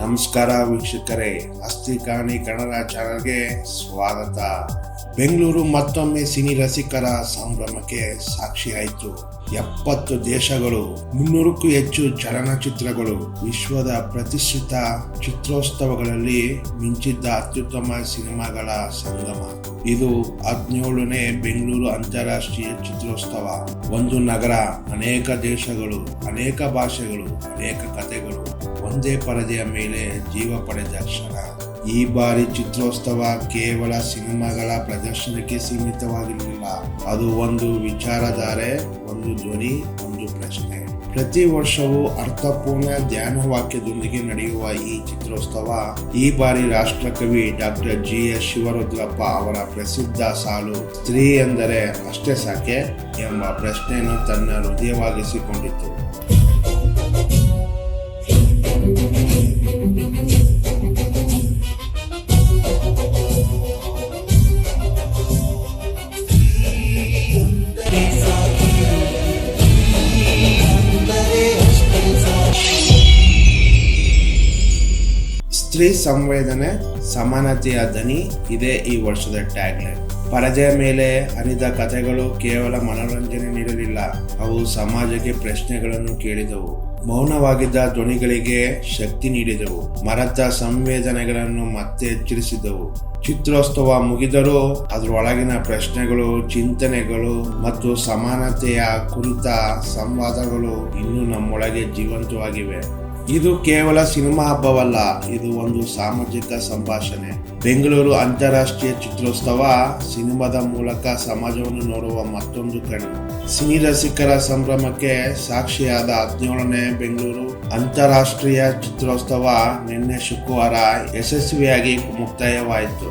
ನಮಸ್ಕಾರ ವೀಕ್ಷಕರೇ ಅಸ್ಥಿಕಾಣಿ ಕನ್ನಡ ಚಾನಲ್ಗೆ ಸ್ವಾಗತ. ಬೆಂಗಳೂರು ಮತ್ತೊಮ್ಮೆ ಸಿನಿ ರಸಿಕರ ಸಂಭ್ರಮಕ್ಕೆ ಸಾಕ್ಷಿಯಾಯಿತು. ಎಪ್ಪತ್ತು ದೇಶಗಳು, ಮುನ್ನೂರಕ್ಕೂ ಹೆಚ್ಚು ಚಲನಚಿತ್ರಗಳು ವಿಶ್ವದ ಪ್ರತಿಷ್ಠಿತ ಚಿತ್ರೋತ್ಸವಗಳಲ್ಲಿ ಮಿಂಚಿದ್ದ ಅತ್ಯುತ್ತಮ ಸಿನಿಮಾಗಳ ಸಂಗಮ. ಇದು ಹದಿನೇಳನೇ ಬೆಂಗಳೂರು ಅಂತಾರಾಷ್ಟ್ರೀಯ ಚಿತ್ರೋತ್ಸವ. ಒಂದು ನಗರ, ಅನೇಕ ದೇಶಗಳು, ಅನೇಕ ಭಾಷೆಗಳು, ಅನೇಕ ಕಥೆಗಳು, ಒಂದೇ ಪರದೆಯ ಮೇಲೆ ಜೀವ ಪಡೆದ ಕ್ಷಣ. ಈ ಬಾರಿ ಚಿತ್ರೋತ್ಸವ ಕೇವಲ ಸಿನಿಮಾಗಳ ಪ್ರದರ್ಶನಕ್ಕೆ ಸೀಮಿತವಾಗಿರಲಿಲ್ಲ. ಅದು ಒಂದು ವಿಚಾರಧಾರೆ, ಒಂದು ಧ್ವನಿ, ಒಂದು ಪ್ರಶ್ನೆ. ಪ್ರತಿ ವರ್ಷವೂ ಅರ್ಥಪೂರ್ಣ ಧ್ಯಾನ ವಾಕ್ಯದೊಂದಿಗೆ ನಡೆಯುವ ಈ ಚಿತ್ರೋತ್ಸವ ಈ ಬಾರಿ ರಾಷ್ಟ್ರಕವಿ ಡಾಕ್ಟರ್ ಜಿ ಎಸ್ ಶಿವರುದ್ರಪ್ಪ ಅವರ ಪ್ರಸಿದ್ಧ ಸಾಲು ಸ್ತ್ರೀ ಎಂದರೆ ಅಷ್ಟೇ ಸಾಕೆ ಎಂಬ ಪ್ರಶ್ನೆಯನ್ನು ತನ್ನ ಹೃದಯವಾಗಿಸಿಕೊಂಡಿತು. ಸ್ತ್ರೀ ಸಂವೇದನೆ ಸಮಾನತೆಯ ದನಿ ಇದೇ ಈ ವರ್ಷದ ಟ್ಯಾಗ್ಲೈನ್. ಪರದೆಯ ಮೇಲೆ ಹರಿದ ಕಥೆಗಳು ಕೇವಲ ಮನೋರಂಜನೆ ನೀಡಲಿಲ್ಲ, ಅವು ಸಮಾಜಕ್ಕೆ ಪ್ರಶ್ನೆಗಳನ್ನು ಕೇಳಿದವು. ಮೌನವಾಗಿದ್ದ ಧ್ವನಿಗಳಿಗೆ ಶಕ್ತಿ ನೀಡಿದವು. ಮರದ ಸಂವೇದನೆಗಳನ್ನು ಮತ್ತೆ ಎಚ್ಚರಿಸಿದವು. ಚಿತ್ರೋತ್ಸವ ಮುಗಿದರೂ ಅದರೊಳಗಿನ ಪ್ರಶ್ನೆಗಳು, ಚಿಂತನೆಗಳು ಮತ್ತು ಸಮಾನತೆಯ ಕುರಿತ ಸಂವಾದಗಳು ಇನ್ನೂ ನಮ್ಮೊಳಗೆ ಜೀವಂತವಾಗಿವೆ. ಇದು ಕೇವಲ ಸಿನಿಮಾ ಹಬ್ಬವಲ್ಲ, ಇದು ಒಂದು ಸಾಮಾಜಿಕ ಸಂಭಾಷಣೆ. ಬೆಂಗಳೂರು ಅಂತಾರಾಷ್ಟ್ರೀಯ ಚಿತ್ರೋತ್ಸವ ಸಿನಿಮಾದ ಮೂಲಕ ಸಮಾಜವನ್ನು ನೋಡುವ ಮತ್ತೊಂದು ಕಣ್ಣು. ಸಿನಿ ರಸಿಕರ ಸಂಭ್ರಮಕ್ಕೆ ಸಾಕ್ಷಿಯಾದ ಹದಿನೇಳನೇ ಬೆಂಗಳೂರು ಅಂತಾರಾಷ್ಟ್ರೀಯ ಚಿತ್ರೋತ್ಸವ ನಿನ್ನೆ ಶುಕ್ರವಾರ ಯಶಸ್ವಿಯಾಗಿ ಮುಕ್ತಾಯವಾಯಿತು.